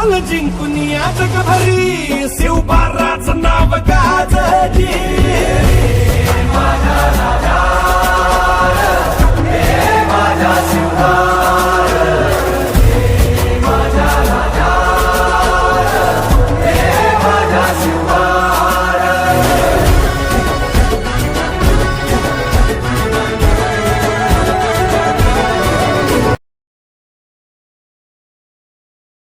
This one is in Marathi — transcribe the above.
काल जिंकून या जगभरी